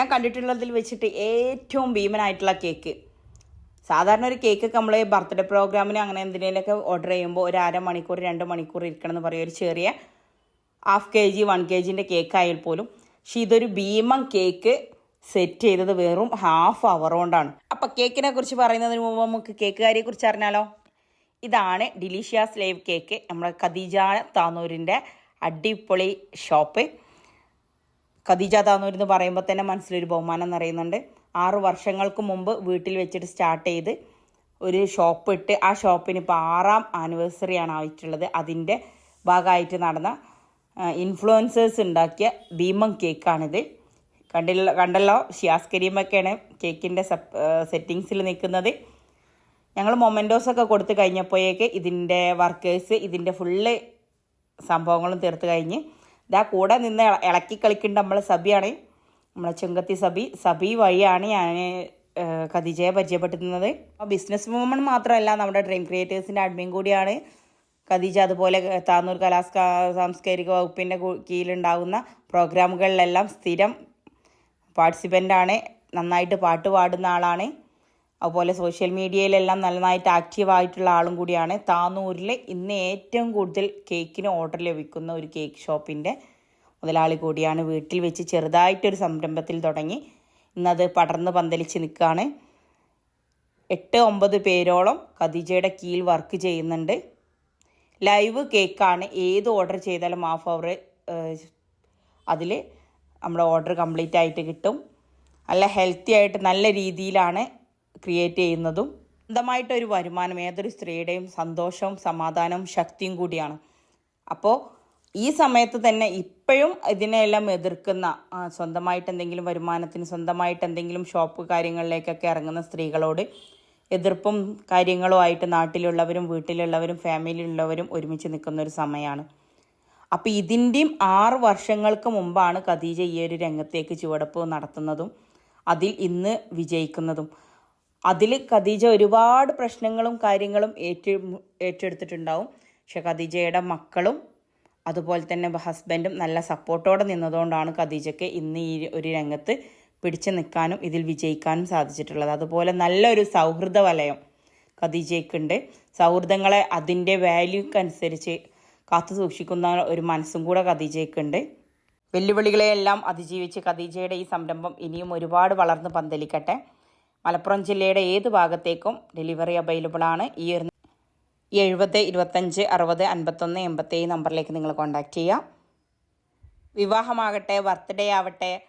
ഞാൻ കണ്ടിട്ടുള്ളതിൽ വെച്ചിട്ട് ഏറ്റവും ഭീമനായിട്ടുള്ള കേക്ക്. സാധാരണ ഒരു കേക്ക് നമ്മൾ ബർത്ത്ഡേ പ്രോഗ്രാമിന് അങ്ങനെ എന്തിനേലൊക്കെ ഓർഡർ ചെയ്യുമ്പോൾ ഒരു അര മണിക്കൂർ രണ്ട് മണിക്കൂർ ഇരിക്കണം എന്ന് പറയും. ഒരു ചെറിയ half K G one K ജിന്റെ cake ആയാൽ പോലും. പക്ഷേ ഇതൊരു ഭീമം കേക്ക് സെറ്റ് ചെയ്തത് വെറും ഹാഫ് അവർ കൊണ്ടാണ്. അപ്പം കേക്കിനെ കുറിച്ച് പറയുന്നതിന് മുമ്പ് നമുക്ക് കേക്കുകാരിയെ കുറിച്ച് അറിഞ്ഞാലോ? ഇതാണ് ഡിലീഷ്യാസ് ലൈവ് കേക്ക് നമ്മുടെ ഖദീജ താന്നൂരിന്റെ അടിപൊളി ഷോപ്പ് ഖദീജ താനൂർ എന്ന് പറയുമ്പോൾ തന്നെ മനസ്സിലൊരു ബഹുമാനം നിറയുന്നുണ്ട്. ആറ് വർഷങ്ങൾക്ക് മുമ്പ് വീട്ടിൽ വെച്ചിട്ട് സ്റ്റാർട്ട് ചെയ്ത് ഒരു ഷോപ്പ് ഇട്ട് ആ ഷോപ്പിന് ഇപ്പോൾ ആറാം ആനിവേഴ്സറി ആണ് ആയിട്ടുള്ളത്. അതിന്റെ ഭാഗമായിട്ട് നടന്ന ഇൻഫ്ലുവൻസേഴ്സ് ഉണ്ടാക്കിയ ഭീമം കേക്കാണിത് കണ്ടില്ല കണ്ടല്ലോ? ഷിയാസ് കരീമൊക്കെയാണ് കേക്കിന്റെ സെറ്റിങ്സിൽ നിൽക്കുന്നത്. ഞങ്ങൾ മൊമെന്റോസൊക്കെ കൊടുത്തു കഴിഞ്ഞപ്പോഴേക്ക് ഇതിന്റെ വർക്കേഴ്സ് ഇതിന്റെ ഫുള്ള് സംഭവങ്ങളും തീർത്ത് കഴിഞ്ഞ് ഇതാ കൂടെ നിന്ന് ഇള- ഇളക്കി കളിക്കേണ്ട നമ്മളെ സബിയാണ്. നമ്മളെ ചുങ്കത്തി സബി. സബി വഴിയാണ് ഞാൻ കതിജയെ പരിചയപ്പെടുത്തുന്നത്. ബിസിനസ് വുമൺ മാത്രമല്ല നമ്മുടെ ഡ്രീം ക്രിയേറ്റേഴ്സിന്റെ അഡ്മിൻ കൂടിയാണ്. ഖദീജ അതുപോലെ താന്നൂർ കലാസ് സാംസ്കാരിക വകുപ്പിന്റെ കീഴിലുണ്ടാകുന്ന പ്രോഗ്രാമുകളിലെല്ലാം സ്ഥിരം പാർട്ടിസിപ്പന്റാണ് നന്നായിട്ട് പാട്ട് പാടുന്ന ആളാണ്. അതുപോലെ സോഷ്യൽ മീഡിയയിലെല്ലാം നന്നായിട്ട് ആക്റ്റീവ് ആയിട്ടുള്ള ആളും കൂടിയാണ്. താന്നൂരിൽ ഇന്ന് ഏറ്റവും കൂടുതൽ കേക്കിന് ഓർഡർ ലഭിക്കുന്ന ഒരു കേക്ക് ഷോപ്പിന്റെ മുതലാളി കൂടിയാണ്. വീട്ടിൽ വെച്ച് ചെറുതായിട്ടൊരു സംരംഭത്തിൽ തുടങ്ങി. ഇന്നത് പടർന്ന് പന്തലിച്ച് നിൽക്കുകയാണ്. എട്ട് ഒമ്പത് പേരോളം ഖദീജയുടെ കീഴിൽ വർക്ക് ചെയ്യുന്നുണ്ട്. ലൈവ് കേക്കാണ് ഏത് ഓർഡർ ചെയ്താലും ഹാഫ് അവർ അതിൽ നമ്മുടെ ഓർഡർ കംപ്ലീറ്റ് ആയിട്ട് കിട്ടും. നല്ല ഹെൽത്തി ആയിട്ട് നല്ല രീതിയിലാണ് ക്രിയേറ്റ് ചെയ്യുന്നതും സ്വന്തമായിട്ടൊരു വരുമാനം ഏതൊരു സ്ത്രീയുടെയും സന്തോഷവും സമാധാനവും ശക്തിയും കൂടിയാണ്. അപ്പോൾ ഈ സമയത്ത് തന്നെ ഇപ്പോഴും ഇതിനെല്ലാം എതിർക്കുന്ന സ്വന്തമായിട്ട് എന്തെങ്കിലും വരുമാനത്തിന് സ്വന്തമായിട്ട് എന്തെങ്കിലും ഷോപ്പ് കാര്യങ്ങളിലേക്കൊക്കെ ഇറങ്ങുന്ന സ്ത്രീകളോട് എതിർപ്പും കാര്യങ്ങളുമായിട്ട് നാട്ടിലുള്ളവരും വീട്ടിലുള്ളവരും ഫാമിലിയിലുള്ളവരും ഒരുമിച്ച് നിൽക്കുന്ന ഒരു സമയമാണ്. അപ്പോൾ ഇതിന്റെയും ആറ് വർഷങ്ങൾക്ക് മുമ്പാണ് ഖദീജ ഈ ഒരു രംഗത്തേക്ക് ചുവടപ്പ് നടത്തുന്നതും അതിൽ ഇന്ന് വിജയിക്കുന്നതും. അതിൽ ഖദീജ ഒരുപാട് പ്രശ്നങ്ങളും കാര്യങ്ങളും ഏറ്റു ഏറ്റെടുത്തിട്ടുണ്ടാവും. പക്ഷെ ഖദീജയുടെ മക്കളും അതുപോലെ തന്നെ ഹസ്ബൻഡും നല്ല സപ്പോർട്ടോടെ നിന്നതുകൊണ്ടാണ് ഖദീജയ്ക്ക് ഇന്ന് ഈ ഒരു രംഗത്ത് പിടിച്ചു നിൽക്കാനും ഇതിൽ വിജയിക്കാനും സാധിച്ചിട്ടുള്ളത്. അതുപോലെ നല്ലൊരു സൗഹൃദ വലയം ഖദീജയ്ക്കുണ്ട്. സൗഹൃദങ്ങളെ അതിന്റെ വാല്യൂക്കനുസരിച്ച് കാത്തു സൂക്ഷിക്കുന്ന ഒരു മനസ്സും കൂടെ ഖദീജയ്ക്കുണ്ട്. വെല്ലുവിളികളെയെല്ലാം അതിജീവിച്ച് ഖദീജയുടെ ഈ സംരംഭം ഇനിയും ഒരുപാട് വളർന്ന് പന്തലിക്കട്ടെ. മലപ്പുറം ജില്ലയുടെ ഏത് ഭാഗത്തേക്കും ഡെലിവറി അവൈലബിൾ ആണ്? ഈ ഒരു എഴുപത് ഇരുപത്തഞ്ച് അറുപത് അൻപത്തൊന്ന് എൺപത്തേഴ് നമ്പറിലേക്ക് നിങ്ങൾ കോൺടാക്റ്റ് ചെയ്യാം. വിവാഹമാകട്ടെ ബർത്ത്ഡേ ആവട്ടെ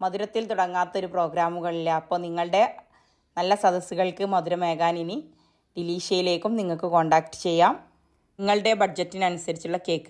മധുരത്തിൽ തുടങ്ങാത്തൊരു പ്രോഗ്രാമുകളിൽ അപ്പോൾ നിങ്ങളുടെ നല്ല സദസ്സുകൾക്ക് മധുരമേകാൻ ഇനി ഡിലീഷ്യയിലേക്കും നിങ്ങൾക്ക് കോൺടാക്റ്റ് ചെയ്യാം. നിങ്ങളുടെ ബഡ്ജറ്റിനനുസരിച്ചുള്ള കേക്ക്